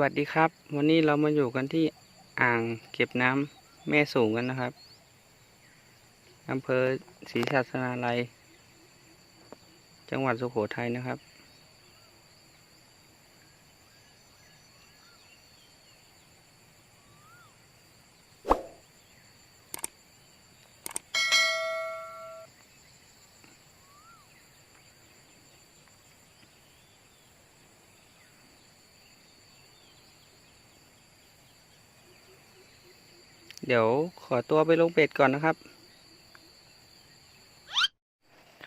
วัสดีครับ วันนี้เรามาอยู่กันที่อ่างเก็บน้ำแม่สูงกันนะครับอำเภอศรีสัชนาลัย จังหวัดสุโขทัยนะครับ เดี๋ยวขอตัวไปลงเบ็ดก่อนนะครับ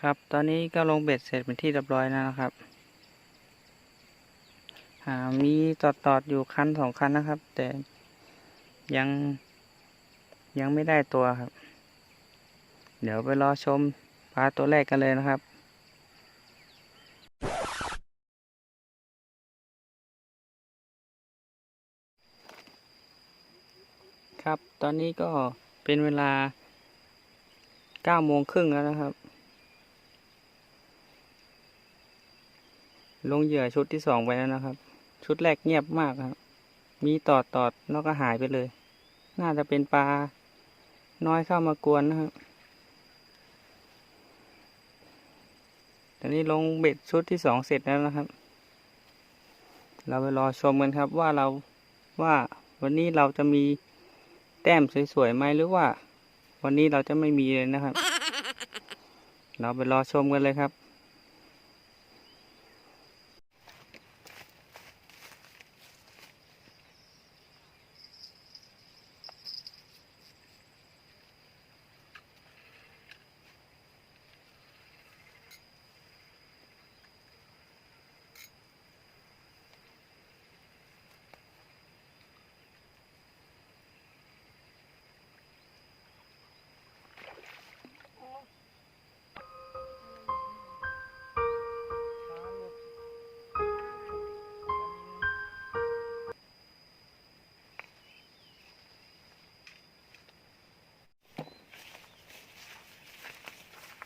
ครับตอนนี้ก็ลงเบ็ดเสร็จเป็นที่เรียบร้อยแล้วนะครับอ่ามีตอดตอดอยู่คันสองคันนะครับ แต่ยังยังไม่ได้ตัวครับ เดี๋ยวไปรอชมปลาตัวแรกกันเลยนะครับ ครับ ตอนนี้ก็เป็นเวลาเก้าโมงครึ่งแล้วนะครับ ลงเหยื่อชุดที่สองไปแล้วนะครับ ชุดแรกเงียบมากครับ มีตอดตอดแล้วก็หายไปเลย น่าจะเป็นปลาน้อยเข้ามากวนนะครับตอนนี้ลงเบ็ดชุดที่สองเสร็จแล้วนะครับ เราไปรอชมกันครับว่าเราว่าวันนี้เราจะมี แต้มสวยๆไหมหรือว่า วันนี้เราจะไม่มีเลยนะครับ เราไปรอชมกันเลยครับ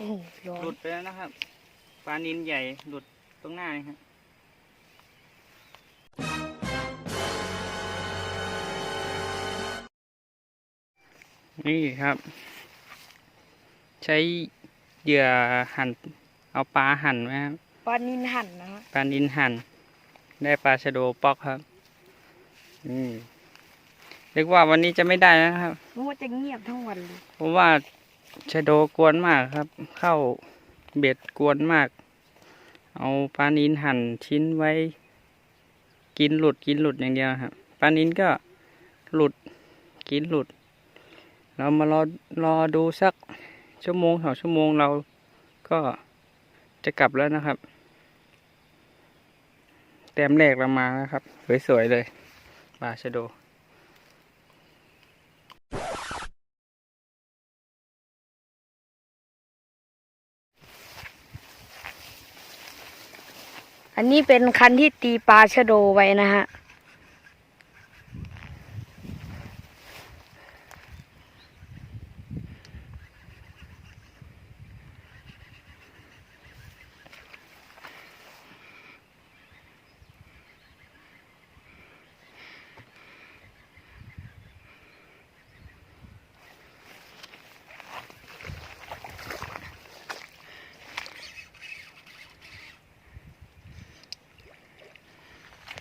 อ้โหร้อหลุนดไปแล้วนะครับปลานินใหญ่หลุดตรงหน้านี่ครับนี่ครับ ใช้เหยื่อหั่นเอาปลาหั่นไหมครับปลานินหั่นนะฮะปลานินหั่น ได้ปลาชะโดป๊อกครับอืมเรียกว่าวันนี้จะไม่ได้นะครับเพราะว่าจะเงียบทั้งวันเลยเพราะว่า ชะโดกวนมากครับ เข้าเบ็ดกวนมาก เอาปลานินหั่นชิ้นไว้ กินหลุดกินหลุดอย่างเดียวครับปลานินก็หลุดกินหลุด เรามารอรอดูสักชั่วโมงสองชั่วโมงเราก็จะกลับแล้วนะครับ แต้มแรกเรามาแล้วครับ สวยๆเลยปลาชะโด อันนี้เป็นคันที่ตีปลาชะโดไว้นะฮะ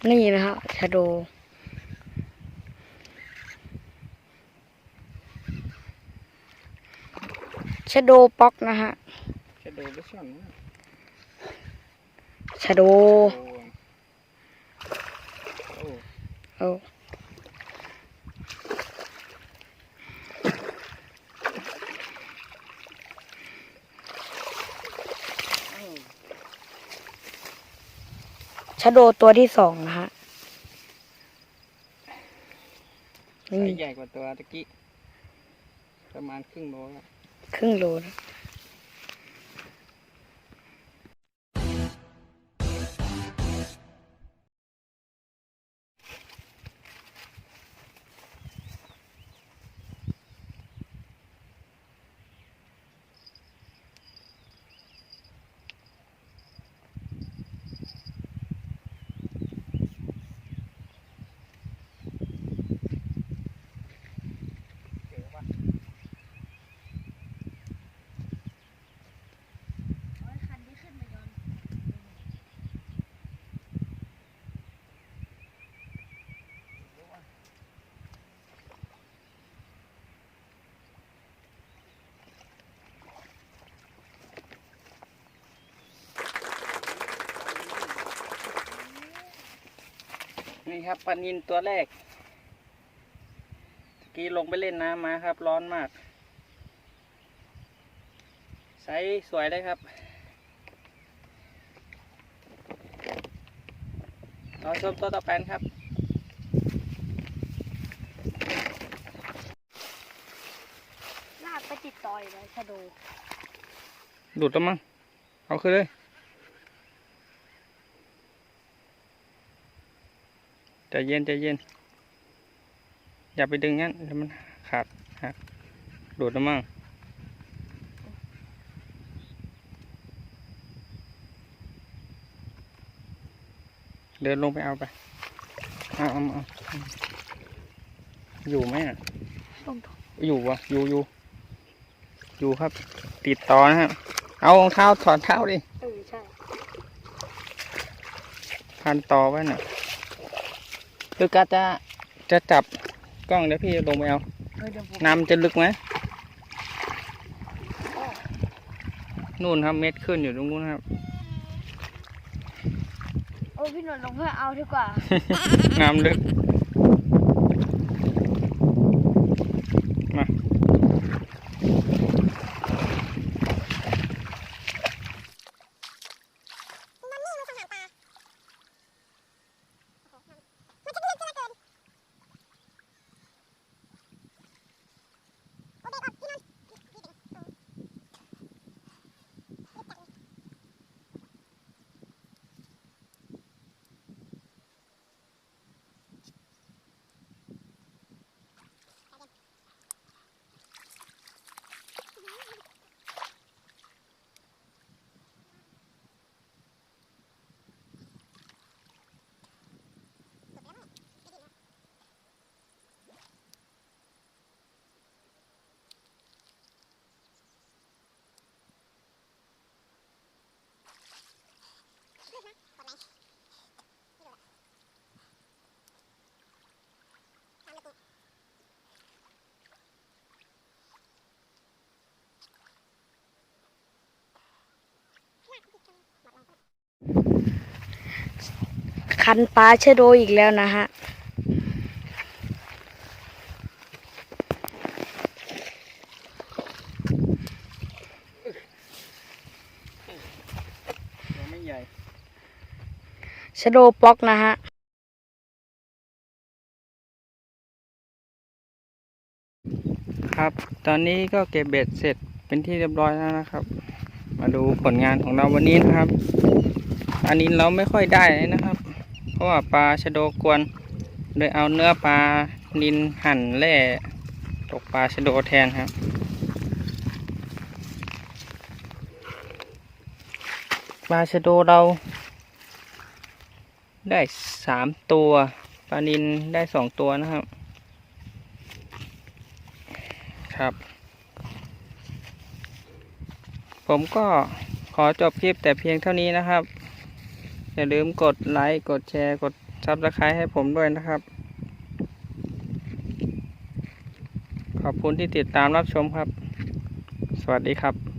นี่นะฮะชะโดชะโดป๊อกนะฮะชะโดไม่ช่อนนะชะโดโอ้เอาชะโดตัวที่สองนะฮะ นี่ ไซส์ใหญ่ กว่าตัวตะกี้ ประมาณครึ่งโลแล้วครึ่งโลนะ นี่ครับปลานินตัวแรกตะกี้ลงไปเล่นน้ำมาครับ ร้อนมากไซส์สวยเลยครับ เราชมตัวต่อไปครับ ลากไปติดต่อยเลยชะโดหลุดแล้วมั้ง เอาขึ้นเลย ใจเย็นใจเย็น อย่าไปดึงงั้นเดี๋ยวมันขาดหักหลุดแล้วมั้งเดินลงไปเอาไปเอาเอาเอาอยู่ไหมอะลงอยู่วะอยู่อยู่อยู่ครับ ติดต่อนะครับเอารองเท้าถอดเท้าดิ เออใช่ พันต่อไว้น่ะ คือกาจะจะจับกล้องเดี๋ยวพี่ลงไปเอาเออเดี๋ยวผมน้ำจะลึกไหมนู่นครับเม็ดขึ้นอยู่ตรงนู้นครับ โอ้พี่หนนท์ลงเพื่อเอาดีกว่า น้ำลึก คันปลาชะโดอีกแล้วนะฮะยังไม่ใหญ่ชะโดป๊อกนะฮะครับ ตอนนี้ก็เก็บเบ็ดเสร็จเป็นที่เรียบร้อยแล้วนะครับ มาดูผลงานของเราวันนี้นะครับ อันนี้เราไม่ค่อยได้นะครับ ราะว่าปลาชะโดกวนโดยเอาเนื้อปลานินหั่นแล่ตกปลาชะโดแทนครับปลาชะโดเรา ได้สามตัวปลานินได้สองตัวนะครับ ครับ ผมก็ขอจบคลิปแต่เพียงเท่านี้นะครับ อย่าลืมกดไลค์ กดแชร์ กดซับสไครต์ให้ผมด้วยนะครับ ขอบคุณที่ติดตามรับชมครับ สวัสดีครับ